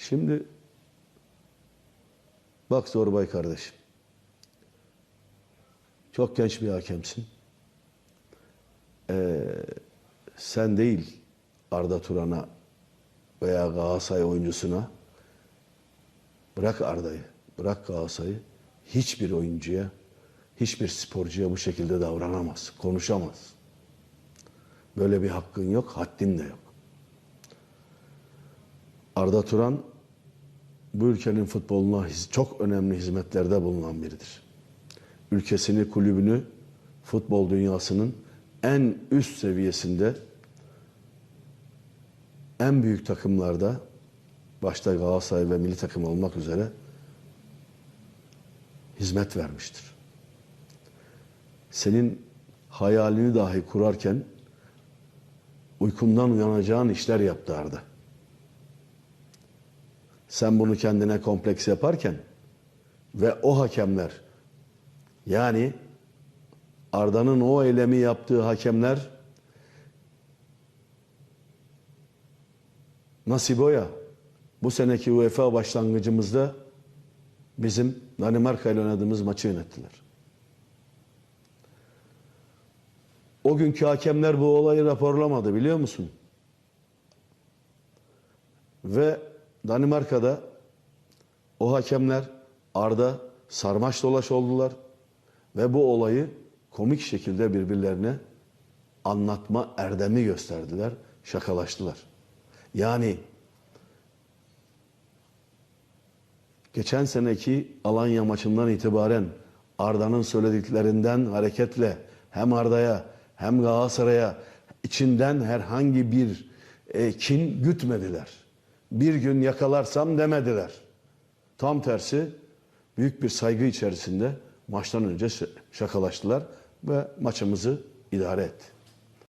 Şimdi bak Zorbay kardeşim. Çok genç bir hakemsin. Ee, sen değil Arda Turan'a veya Galatasaray oyuncusuna bırak Arda'yı, bırak Galatasaray'ı hiçbir oyuncuya, hiçbir sporcuya bu şekilde davranamaz, konuşamaz. Böyle bir hakkın yok, haddin de yok. Arda Turan bu ülkenin futboluna çok önemli hizmetlerde bulunan biridir. Ülkesini, kulübünü futbol dünyasının en üst seviyesinde en büyük takımlarda başta Galatasaray ve milli takım olmak üzere hizmet vermiştir. Senin hayalini dahi kurarken uykundan uyanacağın işler yaptı Arda. Sen bunu kendine kompleks yaparken ve o hakemler yani Arda'nın o eylemi yaptığı hakemler Nasiboya bu seneki UEFA başlangıcımızda bizim Danimarka ile oynadığımız maçı yönettiler. O günkü hakemler bu olayı raporlamadı biliyor musun? Ve Danimarka'da o hakemler Arda sarmaş dolaş oldular ve bu olayı komik şekilde birbirlerine anlatma erdemi gösterdiler, şakalaştılar. Yani geçen seneki Alanya maçından itibaren Arda'nın söylediklerinden hareketle hem Arda'ya hem Galatasaray'a içinden herhangi bir e, kin gütmediler. Bir gün yakalarsam demediler. Tam tersi büyük bir saygı içerisinde maçtan önce şakalaştılar ve maçımızı idare etti.